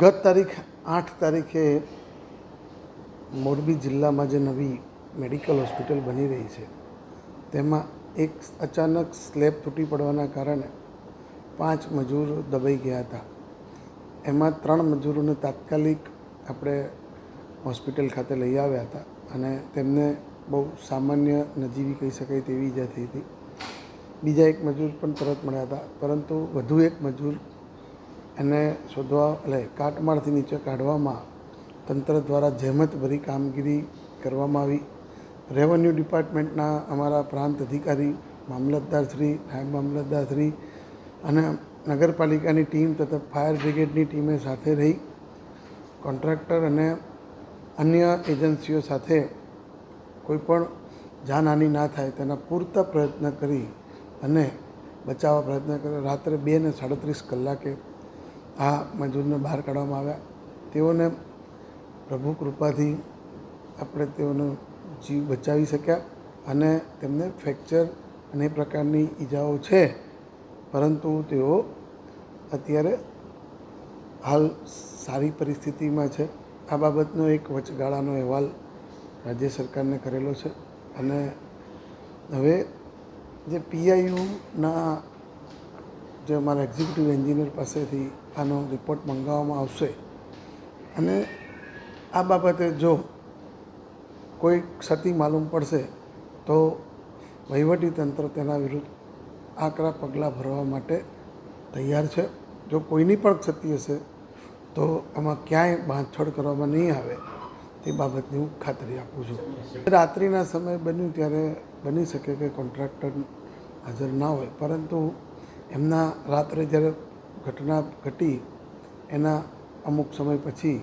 ગત તારીખ આઠ તારીખે મોરબી જિલ્લામાં જે નવી મેડિકલ હોસ્પિટલ બની રહી છે, તેમાં એક અચાનક સ્લેબ તૂટી પડવાના કારણે પાંચ મજૂર દબાઈ ગયા હતા. એમાં ત્રણ મજૂરોને તાત્કાલિક આપણે હોસ્પિટલ ખાતે લઈ આવ્યા હતા અને તેમને બહુ સામાન્ય નજીવી કહી શકાય તેવી ઈજા થઈ હતી. બીજા એક મજૂર પણ તરત મળ્યા હતા, પરંતુ વધુ એક મજૂર એને શોધવા, એટલે કાટમાળથી નીચે કાઢવામાં તંત્ર દ્વારા જહેમતભરી કામગીરી કરવામાં આવી. રેવન્યુ ડિપાર્ટમેન્ટના અમારા પ્રાંત અધિકારી, મામલતદાર શ્રી, નાયબ મામલતદાર શ્રી અને નગરપાલિકાની ટીમ તથા ફાયર બ્રિગેડની ટીમે સાથે રહી. કોન્ટ્રાક્ટર અને અન્ય એજન્સીઓ સાથે કોઈપણ જાનહાનિ ના થાય તેના પૂરતા પ્રયત્ન કરી અને બચાવવા પ્રયત્ન કર્યો. રાત્રે બે ને સાડત્રીસ કલાકે આ મજૂરને બહાર કાઢવામાં આવ્યા. તેઓને પ્રભુ કૃપાથી આપણે તેઓનો જીવ બચાવી શક્યા અને તેમને ફ્રેક્ચર અને પ્રકારની ઈજાઓ છે. પરંતુ તેઓ અત્યારે હાલ સારી પરિસ્થિતિમાં છે. આ બાબતનો એક વચગાળાનો અહેવાલ રાજ્ય સરકારને કરેલો છે. અને હવે જે પીઆઈયુના જે અમારા એક્ઝિક્યુટિવ એન્જિનિયર પાસેથી આનો રિપોર્ટ મંગાવવામાં આવશે. અને આ બાબતે જો કોઈ ક્ષતિ માલુમ પડશે, તો તંત્ર તેના વિરુદ્ધ આકરા પગલાં ભરવા માટે તૈયાર છે. જો કોઈની પણ ક્ષતિ હશે, તો આમાં ક્યાંય બાંધછોડ કરવામાં નહીં આવે, તે બાબતની હું ખાતરી આપું છું. રાત્રિના સમયે બન્યું ત્યારે બની શકે કે કોન્ટ્રાક્ટર હાજર ના હોય, પરંતુ એમના રાત્રે જ્યારે ઘટના ઘટી, એના અમુક સમય પછી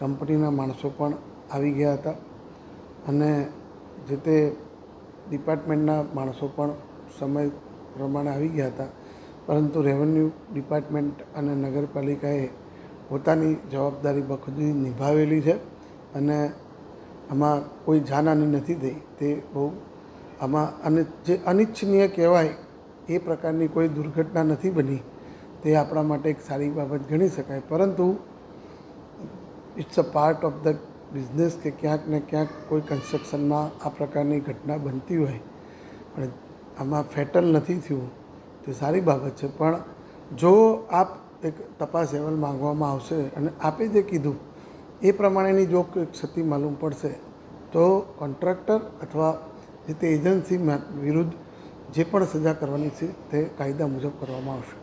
કંપનીના માણસો પણ આવી ગયા હતા અને જે તે ડિપાર્ટમેન્ટના માણસો પણ સમય પ્રમાણે આવી ગયા હતા. પરંતુ રેવન્યુ ડિપાર્ટમેન્ટ અને નગરપાલિકાએ પોતાની જવાબદારી બખુદી નિભાવેલી છે અને આમાં કોઈ જાનહાની નથી થઈ. તે બહુ આમાં અને જે અનિચ્છનીય કહેવાય એ પ્રકારની કોઈ દુર્ઘટના નથી બની. તે આપણા માટે એક સારી બાબત ગણી શકાય. પરંતુ it's a part of the business કે ક્યાંક ને ક્યાંક કોઈ કન્સ્ટ્રક્શનમાં આ પ્રકારની ઘટના બનતી હોય. પણ આમાં ફેટલ નથી થયું. તે સારી બાબત છે. પણ જો આપ એક તપાસ અહેવાલ માંગવામાં આવશે અને આપે જે કીધું, એ પ્રમાણેની જો કોઈ ક્ષતિ માલુમ પડશે, તો કોન્ટ્રાક્ટર અથવા જે તે એજન્સી વિરુદ્ધ જે પણ સજા કરવાની છે તે કાયદા મુજબ કરવામાં આવશે.